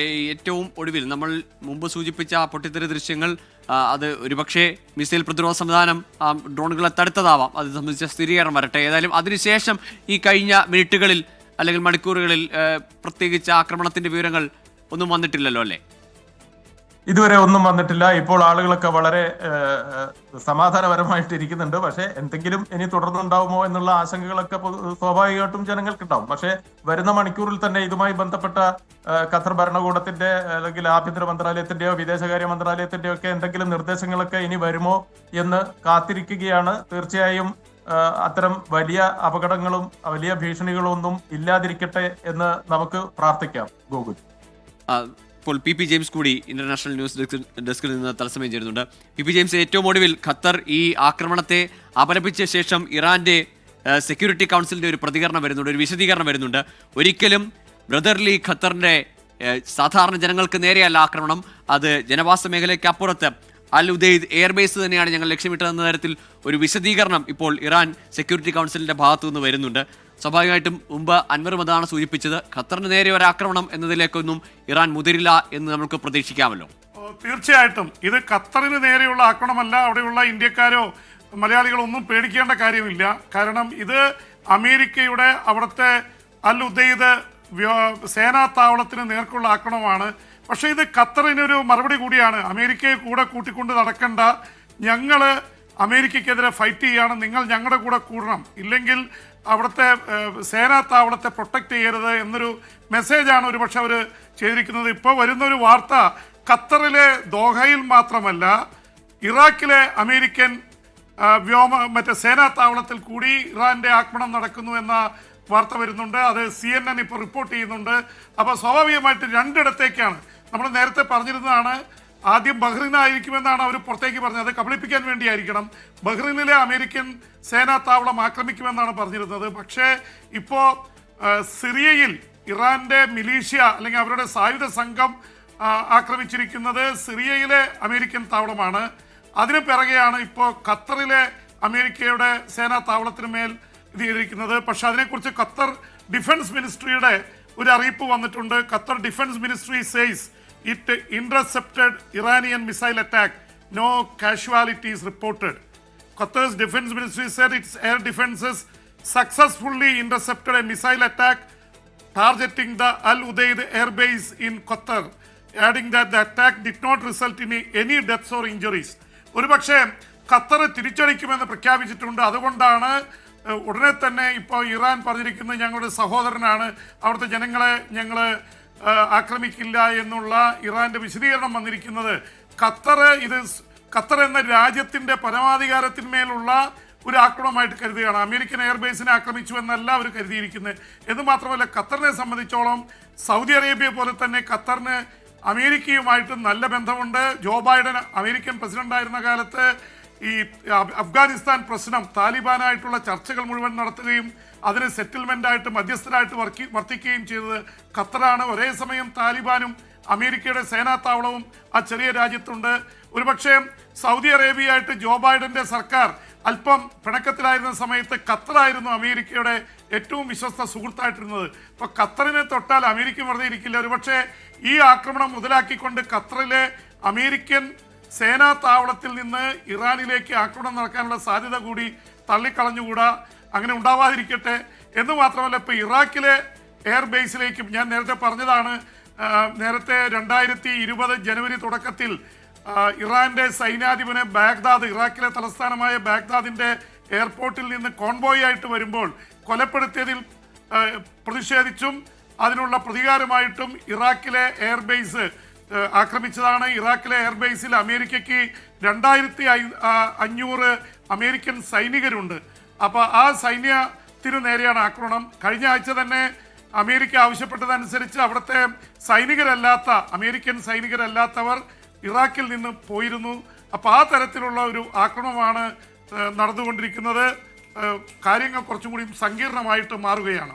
ഏറ്റവും ഒടുവിൽ നമ്മൾ മുമ്പ് സൂചിപ്പിച്ച പൊട്ടിത്തെറി ദൃശ്യങ്ങൾ അത് ഒരുപക്ഷെ മിസൈൽ പ്രതിരോധ സംവിധാനം ഡ്രോണുകളെ തടുത്തതാവാം. അത് സംബന്ധിച്ച സ്ഥിരീകരണം വരട്ടെ. ഏതായാലും അതിനുശേഷം ഈ കഴിഞ്ഞ മിനിറ്റുകളിൽ അല്ലെങ്കിൽ മണിക്കൂറുകളിൽ പ്രത്യേകിച്ച് ആക്രമണത്തിന്റെ വിവരങ്ങൾ ഒന്നും വന്നിട്ടില്ലല്ലോ അല്ലേ? ഇതുവരെ ഒന്നും വന്നിട്ടില്ല. ഇപ്പോൾ ആളുകളൊക്കെ വളരെ സമാധാനപരമായിട്ട് ഇരിക്കുന്നുണ്ട്. പക്ഷെ എന്തെങ്കിലും ഇനി തുടർന്നുണ്ടാവുമോ എന്നുള്ള ആശങ്കകളൊക്കെ സ്വാഭാവികമായിട്ടും ജനങ്ങൾക്കുണ്ടാവും. പക്ഷെ വരുന്ന മണിക്കൂറിൽ തന്നെ ഇതുമായി ബന്ധപ്പെട്ട ഖത്തർ ഭരണകൂടത്തിന്റെ അല്ലെങ്കിൽ ആഭ്യന്തര മന്ത്രാലയത്തിന്റെയോ വിദേശകാര്യ മന്ത്രാലയത്തിന്റെയോ ഒക്കെ എന്തെങ്കിലും നിർദ്ദേശങ്ങളൊക്കെ ഇനി വരുമോ എന്ന് കാത്തിരിക്കുകയാണ്. തീർച്ചയായും അത്തരം വലിയ അപകടങ്ങളും വലിയ ഭീഷണികളും ഒന്നും ഇല്ലാതിരിക്കട്ടെ എന്ന് നമുക്ക് പ്രാർത്ഥിക്കാം. ഗോകുൽ. ഇപ്പോൾ പി പി ജെയിംസ് കൂടി ഇന്റർനാഷണൽ ന്യൂസ് ഡെസ്ക് ഡെസ്കിൽ നിന്ന് തത്സമയം ചേരുന്നുണ്ട്. പി പി ജെയിംസ് ഏറ്റവും ഒടുവിൽ ഖത്തർ ഈ ആക്രമണത്തെ അപലപിച്ച ശേഷം ഇറാന്റെ സെക്യൂരിറ്റി കൗൺസിലിന്റെ ഒരു പ്രതികരണം വരുന്നുണ്ട് ഒരു വിശദീകരണം വരുന്നുണ്ട്. ഒരിക്കലും ബ്രദർലി ഖത്തറിന്റെ സാധാരണ ജനങ്ങൾക്ക് നേരെയല്ല ആക്രമണം. അത് ജനവാസ മേഖലയ്ക്ക് അപ്പുറത്ത് അൽ ഉദയ്ദ് എയർബേസ് തന്നെയാണ് ഞങ്ങൾ ലക്ഷ്യമിട്ടതെന്ന തരത്തിൽ ഒരു വിശദീകരണം ഇപ്പോൾ ഇറാൻ സെക്യൂരിറ്റി കൗൺസിലിന്റെ ഭാഗത്തു നിന്ന് വരുന്നുണ്ട്. സ്വാഭാവികമായിട്ടും മുമ്പ് അൻവറും അതാണ് സൂചിപ്പിച്ചത് ഖത്തറിന് നേരെ ഒരു ആക്രമണം എന്നതിലേക്കൊന്നും ഇറാൻ മുതിരില്ല എന്ന് നമുക്ക് പ്രതീക്ഷിക്കാമല്ലോ. തീർച്ചയായിട്ടും. ഇത് ഖത്തറിന് നേരെയുള്ള ആക്രമണമല്ല അവിടെയുള്ള ഇന്ത്യക്കാരോ മലയാളികളോ ഒന്നും പേടിക്കേണ്ട കാര്യമില്ല. കാരണം ഇത് അമേരിക്കയുടെ അവിടുത്തെ അൽ ഉദയ്ദ് സേനാ താവളത്തിന് നേർക്കുള്ള ആക്രമണമാണ്. പക്ഷേ ഇത് ഖത്തറിനൊരു മറുപടി കൂടിയാണ്. അമേരിക്കയെ കൂടെ കൂട്ടിക്കൊണ്ട് നടക്കേണ്ട ഞങ്ങൾ അമേരിക്കയ്ക്കെതിരെ ഫൈറ്റ് ചെയ്യാണ്. നിങ്ങൾ ഞങ്ങളുടെ കൂടെ കൂടണം. ഇല്ലെങ്കിൽ അവിടുത്തെ സേനാ താവളത്തെ പ്രൊട്ടക്ട് ചെയ്യരുത് എന്നൊരു മെസ്സേജാണ് ഒരുപക്ഷെ അവർ ചെയ്തിരിക്കുന്നത്. ഇപ്പോൾ വരുന്ന ഒരു വാർത്ത ഖത്തറിലെ ദോഹയിൽ മാത്രമല്ല ഇറാഖിലെ അമേരിക്കൻ വ്യോമ മറ്റേ സേനാ താവളത്തിൽ കൂടി ഇറാന്റെ ആക്രമണം നടക്കുന്നു എന്ന വാർത്ത വരുന്നുണ്ട്. അത് സി എൻ എൻ ഇപ്പോൾ റിപ്പോർട്ട് ചെയ്യുന്നുണ്ട്. അപ്പോൾ സ്വാഭാവികമായിട്ട് രണ്ടിടത്തേക്കാണ്. നമ്മൾ നേരത്തെ പറഞ്ഞിരുന്നതാണ് ആദ്യം ബഹ്റിനായിരിക്കുമെന്നാണ് അവർ പുറത്തേക്ക് പറഞ്ഞത്. കബളിപ്പിക്കാൻ വേണ്ടിയായിരിക്കണം. ബഹ്റിനിലെ അമേരിക്കൻ സേനാ താവളം ആക്രമിക്കുമെന്നാണ് പറഞ്ഞിരുന്നത്. പക്ഷേ ഇപ്പോൾ സിറിയയിൽ ഇറാന്റെ മിലീഷ്യ അല്ലെങ്കിൽ അവരുടെ സായുധ സംഘം ആക്രമിച്ചിരിക്കുന്നത് സിറിയയിലെ അമേരിക്കൻ താവളമാണ്. അതിന് പിറകെയാണ് ഇപ്പോൾ ഖത്തറിലെ അമേരിക്കയുടെ സേനാ താവളത്തിന് മേൽ ഇത് ചെയ്തിരിക്കുന്നത്. പക്ഷെ അതിനെക്കുറിച്ച് ഖത്തർ ഡിഫൻസ് മിനിസ്ട്രിയുടെ ഒരു അറിയിപ്പ് വന്നിട്ടുണ്ട്. Qatar defence ministry says it intercepted Iranian missile attack no casualties reported Qatar's defence ministry said it's air defences successfully intercepted a missile attack targeting the al Udeid air base in Qatar adding the attack did not result in any deaths or injuries ഒരുപക്ഷെ Qatar തിരിച്ചടിക്കുമെന്ന് പ്രഖ്യാപിച്ചിട്ടുണ്ട്. അതുകൊണ്ടാണ് ഉടനെ തന്നെ ഇപ്പോൾ Iran പറഞ്ഞിരിക്കുന്നത് ഞങ്ങളുടെ സഹോദരനാണ്. അവിടുത്തെ ജനങ്ങളെ ഞങ്ങൾ ആക്രമിക്കില്ല എന്നുള്ള ഇറാന്റെ വിശദീകരണം വന്നിരിക്കുന്നത് ഖത്തർ ഇത് ഖത്തർ എന്ന രാജ്യത്തിന്റെ പരമാധികാരത്തിന്മേലുള്ള ഒരു ആക്രമണമായിട്ട് കരുതുകയാണ്. അമേരിക്കൻ എയർബേസിനെ ആക്രമിച്ചു എന്നല്ല അവർ കരുതിയിരിക്കുന്നത് എന്ന് മാത്രമല്ല ഖത്തറിനെ സംബന്ധിച്ചോളം സൗദി അറേബ്യ പോലെ തന്നെ ഖത്തറിന് അമേരിക്കയുമായിട്ട് നല്ല ബന്ധമുണ്ട്. ജോ ബൈഡൻ അമേരിക്കൻ പ്രസിഡന്റ് ആയിരുന്ന കാലത്ത് ഈ അഫ് അഫ്ഗാനിസ്ഥാൻ പ്രശ്നം താലിബാനായിട്ടുള്ള ചർച്ചകൾ മുഴുവൻ നടത്തുകയും അതിന് സെറ്റിൽമെന്റ് ആയിട്ട് മധ്യസ്ഥരായിട്ട് വർക്കി വർത്തിക്കുകയും ചെയ്തത് ഖത്തറാണ്. ഒരേ സമയം താലിബാനും അമേരിക്കയുടെ സേനാ താവളവും ആ ചെറിയ രാജ്യത്തുണ്ട്. ഒരുപക്ഷെ സൗദി അറേബ്യയായിട്ട് ജോ ബൈഡന്റെ സർക്കാർ അല്പം പിണക്കത്തിലായിരുന്ന സമയത്ത് ഖത്തറായിരുന്നു അമേരിക്കയുടെ ഏറ്റവും വിശ്വസ്ത സുഹൃത്തായിട്ടിരുന്നത്. അപ്പോൾ ഖത്തറിനെ തൊട്ടാൽ അമേരിക്ക വെറുതെ ഇരിക്കില്ല. ഒരുപക്ഷെ ഈ ആക്രമണം മുതലാക്കിക്കൊണ്ട് ഖത്തറിലെ അമേരിക്കൻ സേനാ താവളത്തിൽ നിന്ന് ഇറാനിലേക്ക് ആക്രമണം നടക്കാനുള്ള സാധ്യത കൂടി തള്ളിക്കളഞ്ഞുകൂടാ. അങ്ങനെ ഉണ്ടാവാതിരിക്കട്ടെ. എന്ന് മാത്രമല്ല ഇപ്പൊ ഇറാഖിലെ എയർ ബേസിലേക്കും ഞാൻ നേരത്തെ പറഞ്ഞതാണ് നേരത്തെ രണ്ടായിരത്തി ഇരുപത് ജനുവരി തുടക്കത്തിൽ ഇറാന്റെ സൈന്യാധിപനെ ബാഗ്ദാദ് ഇറാഖിലെ തലസ്ഥാനമായ ബാഗ്ദാദിന്റെ എയർപോർട്ടിൽ നിന്ന് കോൺബോയ് ആയിട്ട് വരുമ്പോൾ കൊലപ്പെടുത്തിയതിൽ പ്രതിഷേധിച്ചും അതിനുള്ള പ്രതികാരമായിട്ടും ഇറാഖിലെ എയർബേസ് ആക്രമിച്ചതാണ് ഇറാഖിലെ എയർബേസിൽ അമേരിക്കയ്ക്ക് രണ്ടായിരത്തി അഞ്ഞൂറ് അമേരിക്കൻ സൈനികരുണ്ട്. അപ്പോൾ ആ സൈന്യത്തിനു നേരെയാണ് ആക്രമണം. കഴിഞ്ഞ ആഴ്ച തന്നെ അമേരിക്ക ആവശ്യപ്പെട്ടതനുസരിച്ച് അവിടുത്തെ സൈനികരല്ലാത്ത അമേരിക്കൻ സൈനികരല്ലാത്തവർ ഇറാഖിൽ നിന്ന് പോയിരുന്നു. അപ്പോൾ ആ തരത്തിലുള്ള ഒരു ആക്രമണമാണ് നടന്നുകൊണ്ടിരിക്കുന്നത്. കാര്യങ്ങൾ കുറച്ചും കൂടി സങ്കീർണമായിട്ട് മാറുകയാണ്.